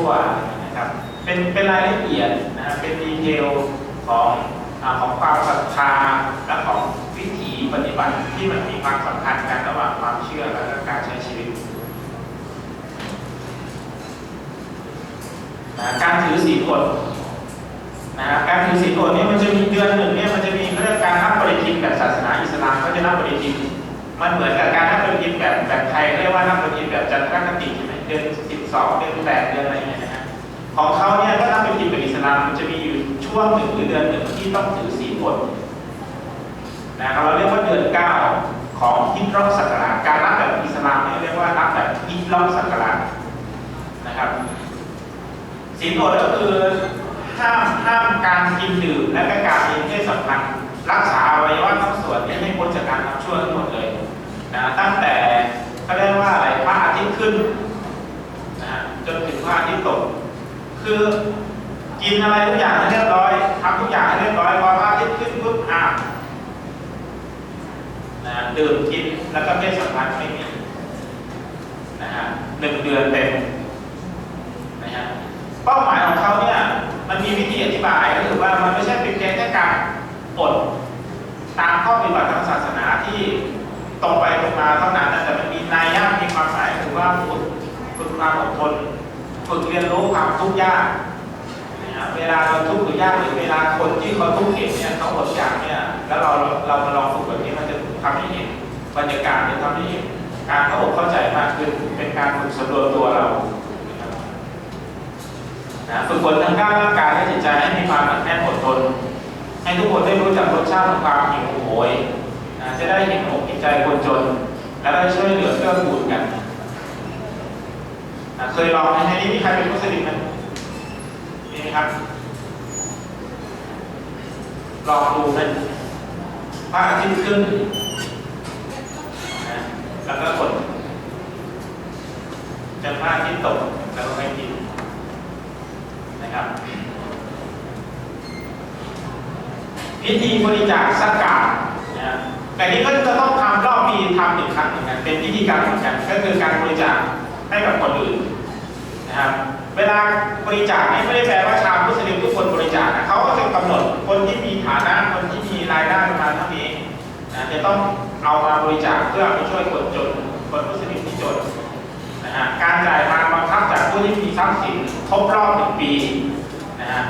ั่วนะครับเป็นเป็นรายละเอียดนะครับเป็นดีเทลของอของความศรัทธาและของวิถีปฏิบัติที่มันมีความสัมพันธ์กันระหว่างความเชื่อและก็การใช้ชีวิตนะการถือศีลอดนะฮะการถือศีลอดเนี่ยมันจะมีเดือนหนึ่งเนี่ยมันจะมีเขาเรียการนับปฏิทินแบบศาสนาอิสลามเขาจะนับปฏิทินมันเหมือนกับการนับปฏิทินแบบแบบไทยเรียกว่านับปฏิทินแบบจันทรคติใช่ไหม ดือนสิบสองเดือนแปดเดือนอะไรเงี้ยนะฮะของเขาเนี่ยถ้านับปฏิทินแบบอิสลามมันจะมีอยู่ช่วงหนึ่งหรือเดือนหนึ่งที่ต้องถือศีลอดนะครับเราเรียกว่าเดือนเก้าของฮิจรัชศักราชการนับแบบอิสลามเนี่เรียกว่านับแบบฮิจรัชศักราชนะครับศีลอดก็คือห้ามห้ามการกินดื่มและก็การมีเพศสัมพันธ์รักษาอวัยวะทั้งส่วนนี้ให้พ้นจากการทำชั่วทั้งหมดเลยนะตั้งแต่เขาเรียกว่าอะไรพระอาทิตย์ขึ้น นะจนถึงพระอาทิตย์ตก คือกินอะไรทุกอย่างให้เรียบร้อยทำทุกอย่างให้เรียบร้อยพอพระอาทิตย์ขึ้นปุ๊บอาบนะดื่มกินแล้วก็เพศสัมพันธ์ไม่มีนะฮะหนึ่งเดือนเเขาทุกข์เห็นเนี่ยเขาอดอย่ากเนี่ยแล้วเราเรามาลองฝึกแบบนี้มันจะทำให้เห็นบรรยากาศหรือทำให้เห็นการเข้าอกเข้าใจมากขึ้นเป็นการฝึกสำรวจตัวเรานะฝึกฝนทางด้านร่างกายและจิตใจให้มีความหนักแน่นอดทน ให้ทุกคนได้รู้จักรสชาติของความหิวโหยนะจะได้เห็นอกเห็นใจคนจน แล้วก็ช่วยเหลือเกื้อกูลกันนะเคยลองไหมในนี้มีใครเป็นมุสลิมไหมมีไหมครับ ลองดูนะพระอาทิตย์ขึ้นนะแล้วก็กดจนพระอาทิตย์ตกแล้วก็ไม่กินนะครับ พิธีบริจาคสักการนะแต่นี้ก็จะต้องทำรอบปีทำหนึ่งครั้งเหมือนกันเป็นพิธีการเหมือนกันก็คือการบริจาคให้กับคนอื่น เวลาบริจาคนี่ไม่ได้แปลว่าชาวมุสลิมทุกคนบริจาคนะเขาก็จะกำหนดคนที่มีฐานะคนที่มีรายได้ประมาณเท่านี้นะจะต้องเอามาบริจาคเพื่อไปช่วยคนจนคนมุสลิมที่จนนะฮะการจ่ายทาบังคับจากผู้ที่มีทรัพย์สินครบรอบหนึ่งปีนะฮะ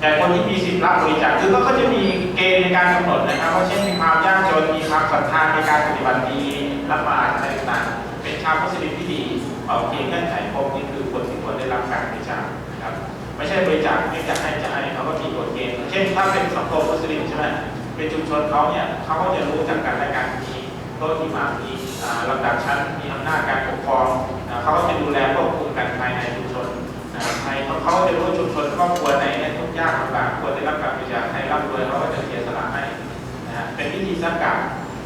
แต่คนที่มีสิทธิ์รับบริจาคคือก็จะมีเกณฑ์ในการกำหนดนะครับว่าเช่นมีความยากจนมีความศรัทธาในการปฏิบัติดีละหมาดอะไรต่างเป็นชาวมุสลิมที่ดีเอาเกณฑ์เงื่อนไข ช่บริจาคไม่จะให้จะให้เขาก็มีกฎเกณฑ์เช่นถ้าเป็นสังคมมุสลิมใช่ไหมเป็นชุมชนเขาเนี่ยเขาก็จะรู้จักกันและกันมีโต๊ะที่มามีลำดับชั้นมีอำนาจการปกครองเขาก็จะดูแลควบคุมกันภายในชุมชนภายเขาเขาก็จะรู้ชุมชนครอบครัวไหนเนี่ยทุกยากลำบากควรได้รับการบริจาคใครร่ำรวยเขาก็จะเสียสละให้นะเป็นพิธีสักการ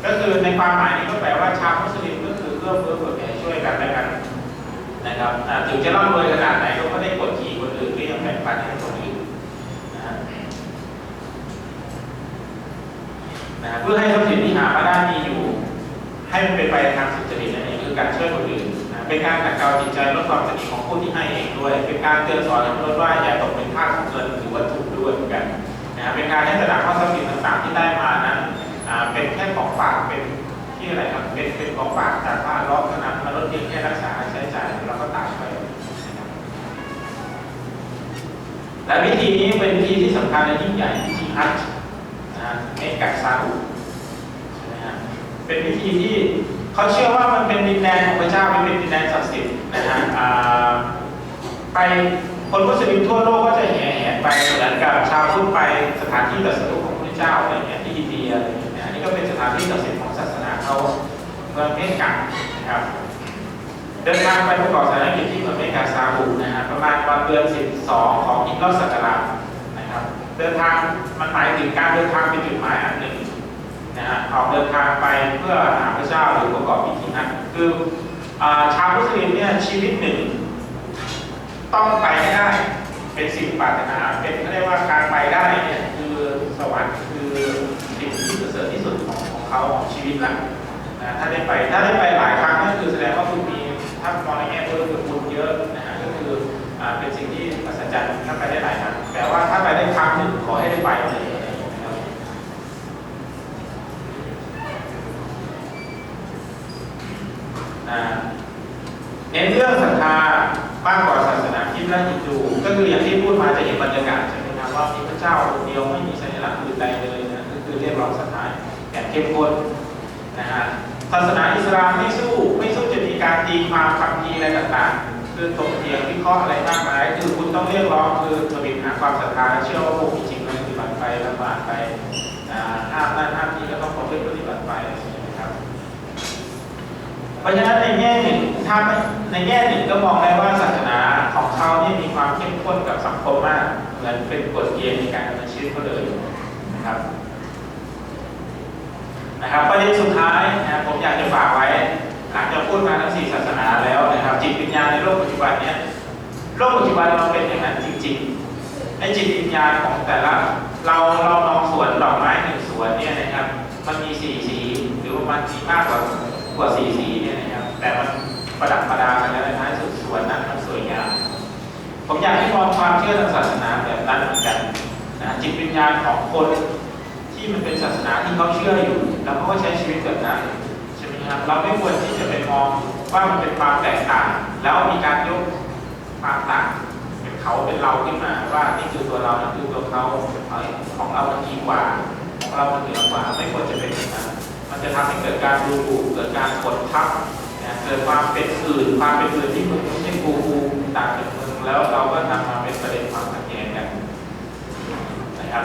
ก็คือในความหมายนี้ก็แปลว่าชาวมุสลิมก็คือเอื้อเฟื้อเผื่อแผ่ช่วยกันและกันนะครับถึงจะร่ำรวยขนาดไหนก็ไม่ได้กดขี่คนอื่นก็ยังแบ่งปันให้คนอื่นนะฮะ นะเพื่อให้ทรัพย์สินที่หามาได้มีอยู่ ให้มันเป็นไปทางสุจริตนั่นเองคือการช่วยคนอื่นนะเป็นการขัดเกาจิตใจลดความสนิทของผู้ที่ให้เองด้วย เป็นการเตือนสอนให้มนุษย์ว่าอย่าตกเป็นทาสของเงินหรือวัตถุด้วยเหมือนกันนะเป็นการให้ตระหนักว่าทรัพย์สินต่างๆที่ได้มานั้นเป็นแค่ของฝากเป็นที่อะไรครับเป็นเป็นของฝากจากพระล้อเท่านั้นมนุษย์เพียงแค่รักษาใช้จ่ายแล้วก็ตายไปและวิธีนี้เป็นวิธีที่สำคัญและยิ่งใหญ่วิธีฮัจญ์นะ เมกัสซาอุใช่ไหมฮะเป็นพิธีที่เขาเชื่อว่ามันเป็นดินแดนของพระเจ้ามันเป็นดินแดนศักดิ์สิทธิ์นะฮะไปคนมุสลิมทั่วโลกก็จะแห่แหนไปเหมือนกับชาวพุทธไปสถานที่ตรัสรู้ของพระเจ้าอะไรเงี้ยที่อินเดียอะไรเงี้ยนะอันนี้ก็เป็นสถานที่ศักดิ์สิทธิ์ของศาสนาเขาเมืองเมกะนะครับเดินทางไปประกอบศาสนกิจที่เมืองเมกาซาอุนะฮะประมาณวันเดือน 12 ของอินทรศักราชนะ เดินทางมันหมายถึงการเดินทางเป็นจุดหมายอันหนึ่งนะฮะออกเดินทางไปเพื่อหาพระเจ้าหรือประกอบพิธีนั้นคืออชาวมุสลิมเนี่ยชีวิตหนึ่ง ต้องไปให้ได้เป็นสิ่งปรารถนาเป็นเขาเรียกว่าการไปได้เนี่ยคือสวรรค์คือสิ่งที่ประเสริฐที่สุดของของเขาของชีวิตละนะถ้าได้ไปถ้าได้ไปหลายครั้งก็คือแสดงว่าคุณมีถ้ามองในแง่เพิ่มคือบุญเยอะนะฮะก็คืออเป็นสิ่งที่อัศจรรย์ถ้าไปได้หลายครั้ง แต่ว่าถ้าไปได้ครั้งหนึ่งขอให้ได้ไปเลยนะครับเน้นเรื่องศรัทธามากกว่าศาสนาคริสต์และฮินดูก็คืออย่างที่พูดมาจะเห็นบรรยากาศใช่ไหมครับว่ามีพระเจ้าองค์เดียวไม่มีสัญลักษณ์อื่นใดเลยนะก็คือเรียกร้องศรัทธาอย่างเข้มข้นนะฮะศาสนาอิสลามไม่สู้ไม่สู้จะมีการตีความคำพีร์อะไรต่างๆ คือตกเถียงวิเคราะห์อะไรมากมายคือคุณต้องเรียกร้องคือผลิตหาความศรัทธาเชื่อว่าพวกมีจริงเลยปฏิบัติไปละบาดไปอ่าห้ามนั่นห้ามนี่ก็ต้องประพฤติปฏิบัติไปเงี้ยนะครับ เพราะฉะนั้นในแง่หนึ่งถ้าในแง่หนึ่งก็มองได้ว่าศาสนาของเขาเนี่ยมีความเข้มข้นกับสังคมมากเหมือนเป็นกฎเกณฑ์ในการดำเนินชีวิตเขาเลยนะครับนะครับประเด็นสุดท้ายนะผมอยากจะฝากไว้หลังจากพูดมาทั้งสี่ศาสนาแล้ว ญาณในโลกปัจจุบันเนี่ยโลกปัจจุบันมันเป็นอย่างนั้นจริงๆในจิตวิญญาณของแต่ละ เราเรามองสวนดอกไม้หนึ่งสวนเนี่ยนะครับ มันมีสีสีหรือว่ามันมีมากกว่ากว่าสีสีเนี่ยนะครับ แต่มันประดับประดากันแล้วในท้ายสุดสวนนั้นมันสวยงามผมอยากให้มองความเชื่อทางศาสนาแบบนั้นเหมือนกันนะจิตวิญญาณของคนที่มันเป็นศาสนาที่เขาเชื่ออยู่ แล้วเขาก็ใช้ชีวิตแบบนั้นใช่ไหมครับเราไม่ควรที่จะไปมอง ว่ามันเป็นความแตกต่าง แล้วมีการยกความต่างเป็นเขาเป็นเราขึ้นมา ว่านี่คือตัวเรานี่คือตัวเขาของเรามันดีกว่า ของเรามันเหนือกว่า ไม่ควรจะเป็นอย่างนั้นมันจะทำให้เกิดการดูถูกเกิดการกดทับเกิดความเป็นอื่นความเป็นอื่นที่มึงไม่ใช่กูกูต่างจากมึงแล้วเราก็นำมาเป็นประเด็นความขัดแย้งกันนะครับ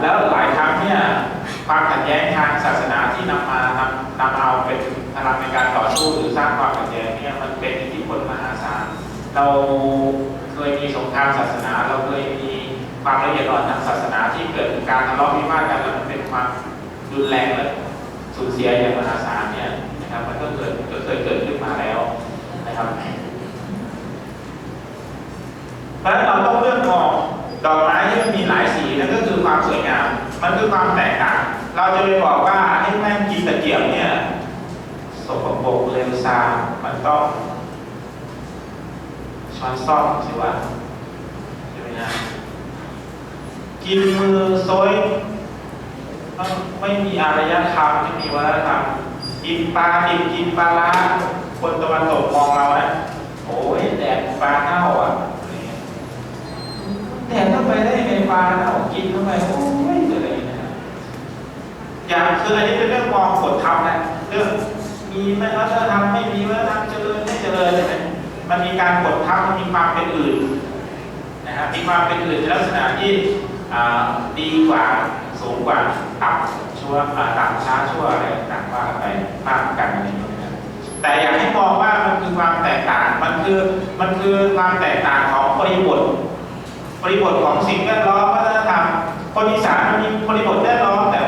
แล้วหลายครั้งเนี่ยความขัดแย้งทางศาสนาที่นำมานำนำเอาเป็น พลังในการต่อสู้หรือสร้างความขัดแย้งเนี่ยมันเป็นอิทธิพลมหาศาลเราเคยมีสงครามศาสนา เราเคยมีความละเอียดอ่อนทางศาสนาที่เกิดการทะเลาะวิวาทกันแล้วมันเป็นความรุนแรงและสูญเสียอย่างมหาศาลเนี่ยนะครับมันก็เกิดก็เคยเกิดขึ้นมาแล้วนะครับเพราะฉะนั้นเราต้องเลือกมองดอกไม้ที่มันมีหลายสีนั่นก็คือความสวยงาม มันคือความแตกต่าง เราจะไปบอกว่าให้แม่งกินตะเกียบเนี่ย สกปรกเลวทรามมันต้องช้อนซ่อมสิวะใช่ไหมฮะกินมือโซยต้องไม่มีอารยธรรมไม่มีวัฒนธรรมกินปลาดิบกินปลาล้าคนตะวันตกมองเรานะโอ้ยแดดปลาเน่าอะแดดเข้าไปได้ไงปลาเน่ากินเข้าไปโอ้ยอะไรอย่างเงี้ยนะอย่างคืออันนี้เป็นเรื่องมองกฎธรรมนะเรื่อง มีวัฒนธรรมไม่มีวัฒนธรรมเจริญไม่เจริญอะไรมันมีการกดทับมันมีความเป็นอื่นนะครับมีความเป็นอื่นในลักษณะที่ดีกว่าสูงกว่าต่ำชั่วต่ำช้าชั่วอะไรต่างว่าไปมากกันอะไรอย่างเงี้ยแต่อยากให้มองว่ามันคือความแตกต่าง มันคือมันคือความแตกต่างของบริบท บริบทของสิ่งแวดล้อมวัฒนธรรมคนอีสานมันมีบริบทแวดล้อมแบบเนี้ยใช่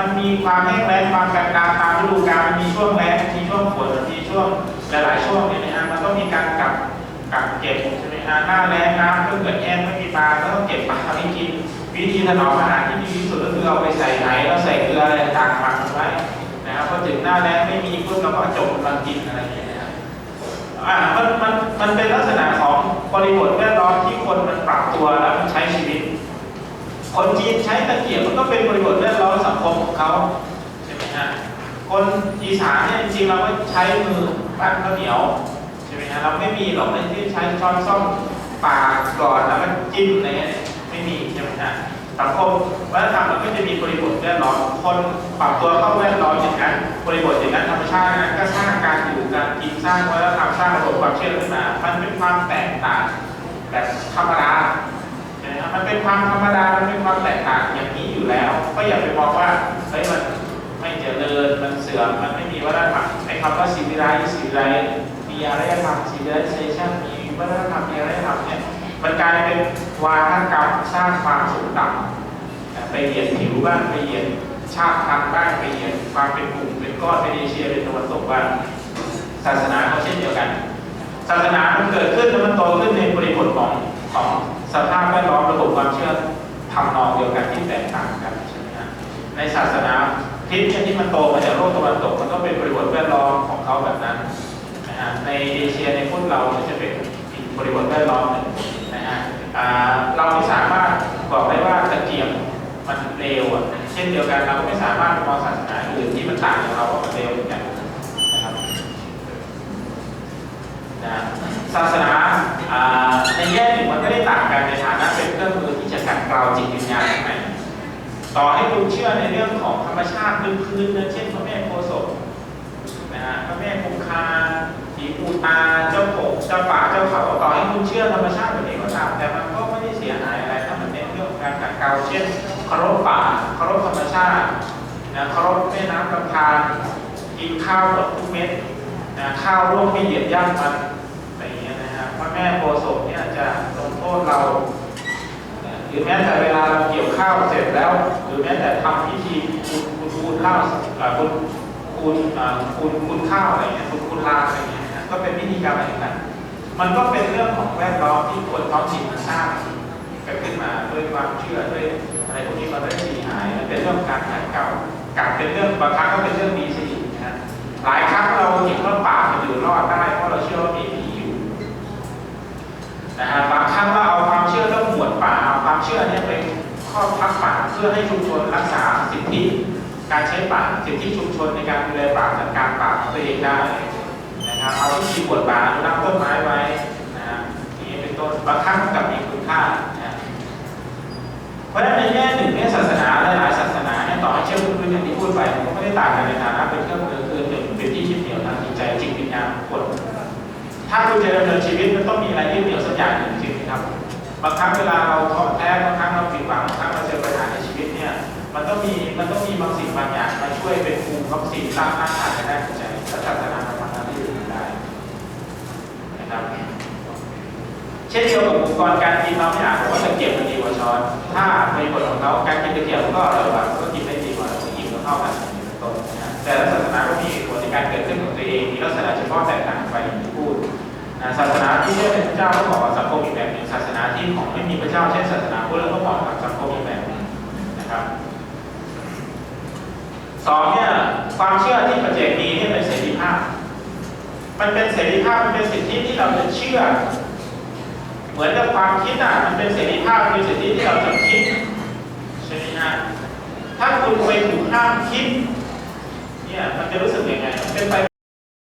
มันมีความแห้งแล้งความกลางกลางตามฤดูกาลมันมีช่วงแล้งมีช่วงฝนมีช่วงหลายๆช่วงเนี่ยนะฮะมันก็มีการกักกักเก็บใช่ไหมฮะหน้าแล้งน้ำก็เกิดแห้งไม่มีปลาก็ต้องเก็บปลาไว้กินวิธีถนอมอาหารที่ดีที่สุดก็คือเอาไปใส่ไหนแล้วใส่เกลืออะไรต่างๆมักไว้นะครับพอถึงหน้าแล้งไม่มีปุ๊บเราก็จบมันกินอะไรอย่างเงี้ยนะครับอ่ามันมันมันเป็นลักษณะของบริบทแวดล้อมที่คนมันปรับตัวแล้วมันใช้ชีวิต คนจีนใช้ตะเกียบมันก็เป็นบริบทแวดล้อมสังคมของเขาใช่ไหมฮะคนอีสานเนี่ยจริงๆเราก็ใช้มือปั้นข้าวเหนียวใช่ไหมฮะเราไม่มีหรอกในที่ใช้ช้อนซ่อมปากก่อนแล้วก็จิ้มอะไรเงี้ยไม่มีใช่ไหมฮะสังคมวัฒนธรรมมันก็จะมีบริบทแวดล้อมคนปรับตัวเข้าแวดล้อมอย่างนั้นบริบทอย่างนั้นธรรมชาตินั้นก็สร้างการอยู่การกินสร้างวัฒนธรรมสร้างระบบความเชื่อขึ้นมา มันเป็นความแตกต่างแบบธรรมดา มันเป็นความธรรมดา มันเป็นความแตกต่างอย่างนี้อยู่แล้ว ก็อย่าไปมองว่าเฮ้ยมันไม่เจริญ มันเสื่อม มันไม่มีวัฒนธรรมไอ้คำว่าสิวิไลสิวิไลมีอารยธรรมสิวิไลเซชันมีวัฒนธรรมมีอารยธรรมเนี่ย มันกลายเป็นวาทกรรมสร้างความสูงต่ำไปเหยียดผิวบ้างไปเหยียดชาติพันธุ์บ้างไปเหยียดความเป็นกลุ่มเป็นก้อนเป็นเอเชียเป็นตะวันตกบ้างศาสนาก็เช่นเดียวกัน ศาสนามันเกิดขึ้นแล้วมันโตขึ้นในบริบทของของ สภาพแวดล้อมระบบความเชื่อทำนองเดียวกันที่แตกต่างกันใช่ไหมฮะในศาสนาคริสต์ที่มันโตมาจากโลกตะวันตกมันก็เป็นบริบทแวดล้อมของเขาแบบนั้นนะฮะในเอเชียในพวกเราเนี่ยจะเป็นบริบทแวดล้อมหนึ่งนะฮะเราไม่สามารถบอกได้ว่าตะเกียบมันเลวอะเช่นเดียวกันเราก็ไม่สามารถมองศาสนาอื่นที่มันต่างจากเราว่ามันเลวเหมือนกันนะครับนะศาสนาอ่า ในแง่หนึ่งมันก็ได้ต่างกันในฐานะเป็นเครื่องมือที่จะกัดกลาวจิตวิญญาณข้างในต่อให้คุณเชื่อในเรื่องของธรรมชาติพื้นๆนะเช่นพระแม่โพศพนะฮะพระแม่คงคาผีปูตาเจ้าโขงเจ้าป่าเจ้าเขาต่อให้คุณเชื่อธรรมชาติแบบนี้ก็ตามแต่มันก็ไม่ได้เสียหายอะไรถ้ามันเป็นเรื่องของการขัดกลาวเช่นเคารพป่าเคารพธรรมชาตินะเคารพแม่น้ำลำธารกินข้าวหมดทุกเม็ดนะข้าวร่วงไม่เหยียบย่ำมันอะไรอย่างเงี้ยนะฮะพระแม่โพศพ ษเรา หรือแม้แต่เวลาเราเกี่ยวข้าวเสร็จแล้ว หรือแม้แต่ทำพิธีคุณคุณคุณข้าวคุณคุณคุณคุณข้าวอะไรเงี้ยคุณคุณลาอะไรเงี้ยก็เป็นพิธีกรรมอะไรต่างมันก็เป็นเรื่องของแวดล้อมที่คนท้องถิ่นมันสร้างกันขึ้นมาด้วยความเชื่อด้วยอะไรพวกนี้มันไม่ด้สีหายมันเป็นเรื่องการขัดเกลากลับเป็นเรื่องบางครั้งก็เป็นเรื่องดีสินะฮะหลายครั้งเราเห็นว่าป่ามันอยู่รอดได้เพราะเราเชื่อว่ามีผีอยู่นะฮะ เชื่อเนี้เป็นข้อพักป่าเพื่อให้ชุมชนรักษาสิทธิการใช้ป่าสิทธิชุมชนในการดูแลป่าจัดการป่าของตัวเองได้นะครับเอาที่มีบทป่าอนุรักษ์ต้นไม้ไว้นะฮะอย่างนี้เป็นต้นบางครั้งกับมีคุณค่านะเพราะฉะนั้นในแง่หนึ่งเนี่ยศาสนาหลายศาสนาเนี่ยต่อให้เชื่อพื้นๆอย่างที่พูดไปมันก็ไม่ได้ต่างกันในฐานะเป็นเครื่องมือคือหนึ่งเป็นที่ยึดเหนี่ยวทางจิตใจจิตวิญญาณของคนถ้าคุณจะดำเนินชีวิตมันต้องมีอะไรยึดเหนี่ยวสักอย่างหนึ่งจริงครับบางครั้งเวลาเราท้อ มันต้องมีมันต้องมีบางสิ่งบางอย่างมาช่วยเป็นภูมิคุ้มสิ่งสร้างหน้าตาในด้านจิตใจและศาสนามันทำหน้าที่ตรงนี้ได้นะครับเช่นเดียวกับอุปกรณ์การกินเราไม่าจบอกว่าตะเกียบมันดีกว่าช้อน ถ้าในผลของเขาการกินตะเกียบมันก็อร่อยกว่าก็กินได้ดีกว่าก็อิ่มก็เท่ากันต้นนะแต่ศาสนาก็มีผลในการเกิดขึ้นของตัวเองมีลักษณะเฉพาะแตกต่างไปอย่างที่พูดนะศาสนาที่เชื่อเป็นพระเจ้าก็บอกว่าสังคมอีกแบบหนึ่งศาสนาที่ของไม่มีพระเจ้าเช่นศาสนาพุทธก็บอกกับสังคมอีกแบบหนึ่งนะครับ สองเนี่ยความเชื่อที่ประเจกมีนี่เป็นเสรีภาพ มันเป็นเสรีภาพมันเป็นสิทธิที่เราจะเชื่อ เหมือนกับความคิดอะมันเป็นเสรีภาพเป็นสิทธิที่เราจะคิดใช่ไหมฮะถ้าคุณไปถูกห้ามคิดเนี่ยมันจะรู้สึกยังไงเป็นไป